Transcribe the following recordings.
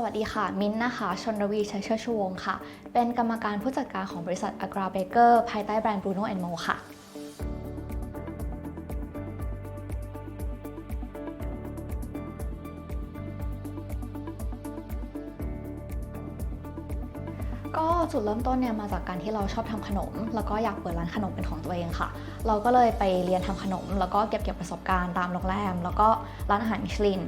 สวัสดีค่ะ มิ้นท์นะคะ ชนรวีชัยเชิดชูวงค่ะ เป็นกรรมการผู้จัดการของบริษัท Agra Baker ภายใต้แบรนด์ Bruno Mo ค่ะก็จุดเริ่มต้นเนี่ยมาจากการที่เราชอบทำขนม แล้วก็อยากเปิดร้านขนมเป็นของตัวเองค่ะ เราก็เลยไปเรียนทำขนม แล้วก็เก็บเกี่ยวประสบการณ์ตามโรงแรม แล้วก็ร้านอาหารมิชลิน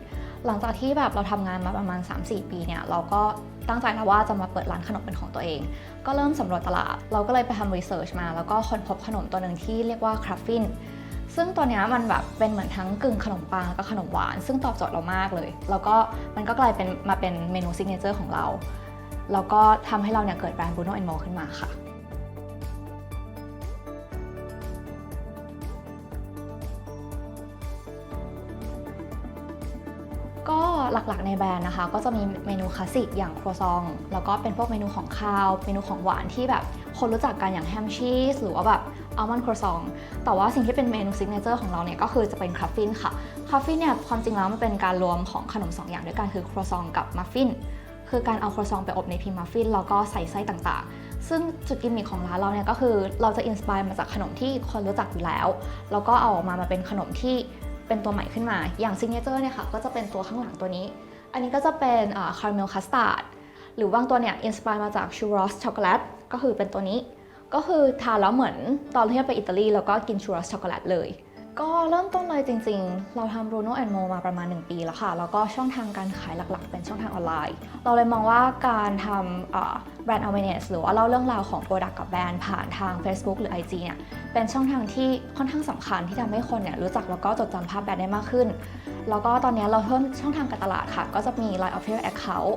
หลังจากที่แบบเราทำงานมาประมาณ 3-4 ปีเนี่ยเราก็ตั้งใจแล้วว่าจะมาเปิดร้านขนมเป็นของตัวเอง ก็เริ่มสำรวจตลาด เราก็เลยไปทำรีเสิร์ชมา แล้วก็ค้นพบขนมตัวหนึ่งที่เรียกว่าคราฟฟินซึ่งตัวเนี้ยมันแบบเป็นเหมือนทั้งกึ่งขนมปังแล้วก็ขนมหวาน ซึ่งตอบโจทย์เรามากเลย แล้วก็มันก็กลายเป็นมาเป็นเมนูซิกเนเจอร์ของเรา แล้วก็ทำให้เราเนี่ยเกิดแบรนด์ Bruno Mo ขึ้นมาค่ะ หลักๆในแบรนด์นะคะ ก็จะมีเมนูคลาสสิกอย่างครัวซอง แล้วก็เป็นพวกเมนูของคาว เมนูของหวานที่แบบคนรู้จักกันอย่างแฮมชีสหรือว่าแบบอัลมอนด์ครัวซอง แต่ว่าสิ่งที่เป็นเมนูซิกเนเจอร์ของเราเนี่ยก็คือจะเป็นคราฟฟินค่ะคราฟฟินเนี่ยความจริงแล้วมันเป็นการรวมของขนมสองอย่างด้วยกันคือครัวซองกับมัฟฟิน คือการเอาครัวซองไปอบในพิมพ์มัฟฟินแล้วก็ใส่ไส้ต่างๆซึ่งจุดกิมมิคของร้านเราเนี่ยก็คือเราจะอินสปายมาจากขนมที่คนรู้จักอยู่แล้ว แล้วก็เอาออกมามาเป็นขนมที่ เป็นตัวใหม่ขึ้นมา อย่างซิกเนเจอร์เนี่ยค่ะก็จะเป็นตัวข้างหลังตัวนี้ อันนี้ก็จะเป็นคาราเมลคัสตาร์ดหรือบางตัวเนี่ยอินสปายมาจากชูรอสช็อกโกแลตก็คือเป็นตัวนี้ ก็คือทานแล้วเหมือนตอนที่เราไปอิตาลีแล้วก็กินชูรอสช็อกโกแลตเลย ก็เริ่มต้นเลยจริงๆ เราทำ Bruno Mo มาประมาณ 1 ปีแล้วค่ะ แล้วก็ช่องทางการขายหลักๆ เป็นช่องทางออนไลน์ เราเลยมองว่าการทำแบรนด์ awareness หรือว่าเล่าเรื่องราวของ Product กับแบรนด์ผ่านทาง Facebook หรือ IG เนี่ย เป็นช่องทางที่ค่อนข้างสำคัญที่ทำให้คนเนี่ยรู้จักแล้วก็จดจำภาพแบรนด์ได้มากขึ้น แล้วก็ตอนนี้เราเพิ่มช่องทางการตลาดค่ะ ก็จะมี Line Official Account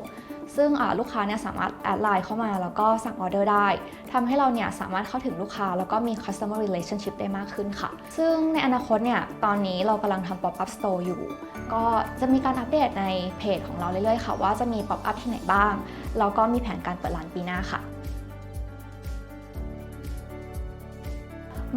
ซึ่งลูกค้าเนี่ยสามารถแอดไลน์เข้ามาแล้วก็สั่งออเดอร์ได้ทำให้เราเนี่ยสามารถเข้าถึงลูกค้า แล้วก็มี customer relationship ได้มากขึ้นค่ะ ซึ่งในอนาคตเนี่ยตอนนี้เรากำลังทำ pop up store อยู่ ก็จะมีการอัปเดตในเพจของเราเรื่อยๆ ค่ะว่าจะมี pop up ที่ไหนบ้าง แล้วก็มีแผนการเปิดร้านปีหน้าค่ะ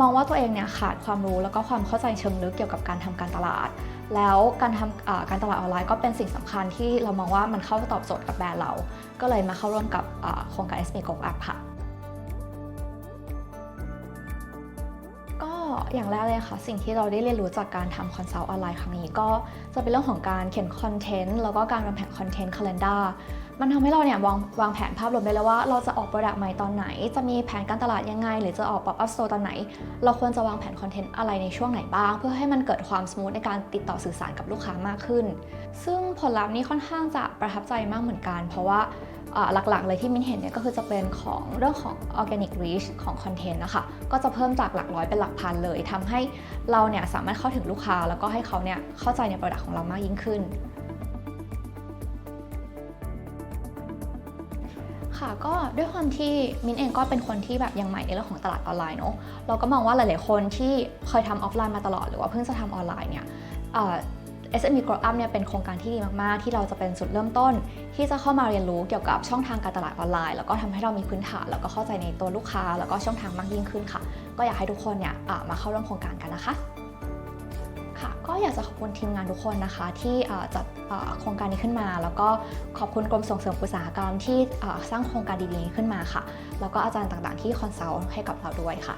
มองว่าตัวเองเนี่ยขาดความรู้แล้วก็ความเข้าใจเชิงลึกเกี่ยวกับการทำการตลาด แล้วการทำการตลาดออนไลน์ก็เป็นสิ่งสำคัญที่เรามองว่ามันเข้าตอบโจทย์กับแบรนด์เรา ก็เลยมาเข้าร่วมกับโครงการ SME Go Up ค่ะก็อย่างแรกเลยค่ะ สิ่งที่เราได้เรียนรู้จากการทำคอนซัลท์ออนไลน์ครั้งนี้ ก็จะเป็นเรื่องของการเขียนคอนเทนต์แล้วก็การวางแผนคอนเทนต์ calendar มันทำให้เราเนี่ยวางวางแผนภาพรวมได้แล้วว่าเราจะออกโปรดักต์ใหม่ตอนไหน จะมีแผนการตลาดยังไง หรือจะออก pop up store ตอนไหน เราควรจะวางแผนคอนเทนต์อะไรในช่วงไหนบ้าง เพื่อให้มันเกิดความสมูทในการติดต่อสื่อสารกับลูกค้ามากขึ้น ซึ่งผลลัพธ์นี้ค่อนข้างจะประทับใจมากเหมือนกัน เพราะว่าหลักๆ เลยที่มินเห็นเนี่ยก็คือจะเป็นของเรื่องของ organic reach ของคอนเทนต์นะคะ ก็จะเพิ่มจากหลักร้อยเป็นหลักพันเลยทำให้เราเนี่ยสามารถเข้าถึงลูกค้า แล้วก็ให้เขาเนี่ยเข้าใจใน product ของเรามากยิ่งขึ้น ค่ะก็ด้วยความที่มินเองก็เป็นคนที่แบบยังใหม่ในเรื่องของตลาดออนไลน์เนาะเราก็มองว่าหลาย ๆ คนที่เคยทำออฟไลน์มาตลอดหรือว่าเพิ่งจะทำออนไลน์เนี่ย SME Grow Up เนี่ยเป็นโครงการที่ดีมาก ๆ ที่เราจะเป็นจุดเริ่มต้น ที่จะเข้ามาเรียนรู้เกี่ยวกับช่องทางการตลาดออนไลน์ แล้วก็ทำให้เรามีพื้นฐานแล้วก็เข้าใจในตัวลูกค้า แล้วก็ช่องทางมากยิ่งขึ้นค่ะ ก็อยากให้ทุกคนเนี่ยมาเข้าร่วมโครงการกันนะคะ อยากจะขอบคุณทีมงานทุกคนนะคะ ที่จัดโครงการนี้ขึ้นมา แล้วก็ขอบคุณกรมส่งเสริมอุตสาหกรรมที่สร้างโครงการดีๆขึ้นมาค่ะ แล้วก็อาจารย์ต่างๆที่คอนซัลท์ให้กับเราด้วยค่ะ